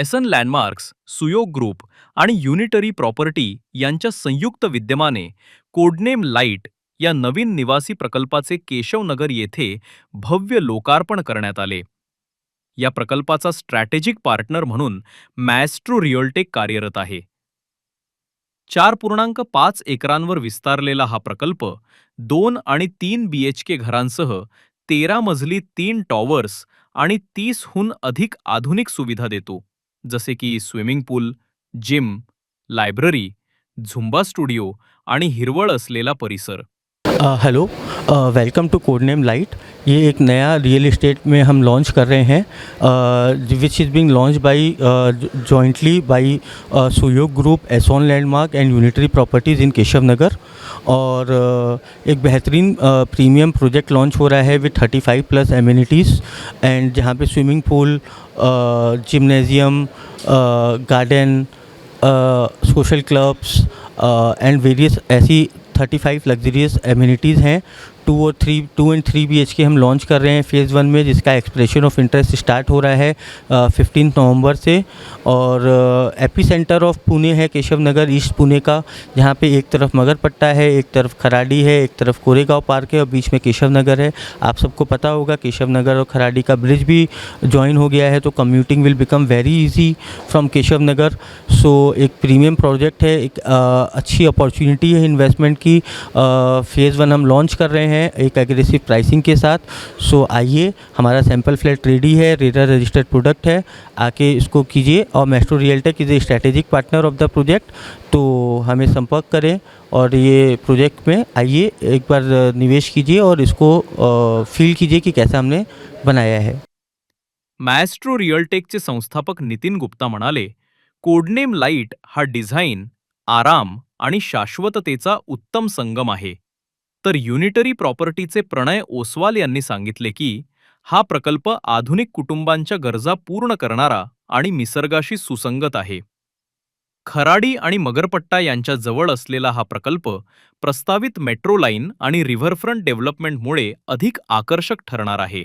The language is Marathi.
एसन लँडमार्क्स सुयोग ग्रुप आणि युनिटरी प्रॉपर्टी यांच्या संयुक्त विद्यमाने कोडनेम लाइट या नवीन निवासी प्रकल्पाचे केशवनगर येथे भव्य लोकार्पण करण्यात आले. या प्रकल्पाचा स्ट्रॅटेजिक पार्टनर म्हणून मॅस्ट्रो रिअल्टेक कार्यरत आहे. चार पूर्णांक पाच एकरांवर विस्तारलेला हा प्रकल्प दोन आणि तीन बी एच के घरांसह तेरा मजली तीन टॉवर्स आणि तीसहून अधिक आधुनिक सुविधा देतो. जसे की swimming pool gym library Zumba studio आणि हिरवळ असलेला परिसर. Hello welcome to code name light ये एक नया रियल इस्टेट में हम लॉन्च कर रहे हैं। Which is being launch by jointly by Suyog Group एसॉन Landmark and Unitary Properties in Keshav Nagar और uh, एक बेहतरीन प्रीमियम प्रोजेक्ट लॉन्च हो रहा है with thirty five plus amenities and जहाँ पे swimming pool gymnasium garden social clubs and various AC thirty five luxurious amenities हैं। टू और three, two and three B H K Hum launch कर रहे हैं फ़ेज़ वन में, जिसका एक्सप्रेशन ऑफ़ इंटरेस्ट स्टार्ट हो रहा है फिफ्टीन नवंबर से। और एपी सेंटर ऑफ़ पुणे है केशव नगर ईस्ट पुणे का, जहाँ पे एक तरफ़ मगरपट्टा है, एक तरफ़ खराडी है, एक तरफ़ कोरेगांव पार्क है और बीच में केशव नगर है। आप सबको पता होगा, केशव नगर और खराडी का ब्रिज भी ज्वाइन हो गया है तो commuting will become very easy from Keshav Nagar. So एक प्रीमियम प्रोजेक्ट है, एक अच्छी अपॉर्चुनिटी है इन्वेस्टमेंट की। फ़ेज़ वन हम लॉन्च कर रहे हैं। एक एग्रेसिव प्राइसिंग के साथ। सो आइए हमारा सैम्पल फ्लैट रेडी है रेडर रजिस्टर्ड प्रोडक्ट है। आके इसको कीजिए और Maestro Realtech is a strategic partner of the project तो हमें संपर्क करें और ये प्रोजेक्ट में आइए एक बार निवेश कीजिए और इसको फील कीजिए कि कैसा हमने बनाया है। मॅस्ट्रो रिअलटेकचे संस्थापक नितीन गुप्ता म्हणाले कोडनेम लाइट हा डिझाईन आराम आणि शाश्वततेचा उत्तम संगम आहे. तर युनिटरी प्रॉपर्टीचे प्रणय ओसवाल यांनी सांगितले की हा प्रकल्प आधुनिक कुटुंबांच्या गरजा पूर्ण करणारा आणि निसर्गाशी सुसंगत आहे. खराडी आणि मगरपट्टा यांच्या जवळ असलेला हा प्रकल्प प्रस्तावित मेट्रो लाईन आणि रिव्हरफ्रंट डेव्हलपमेंटमुळे अधिक आकर्षक ठरणार आहे.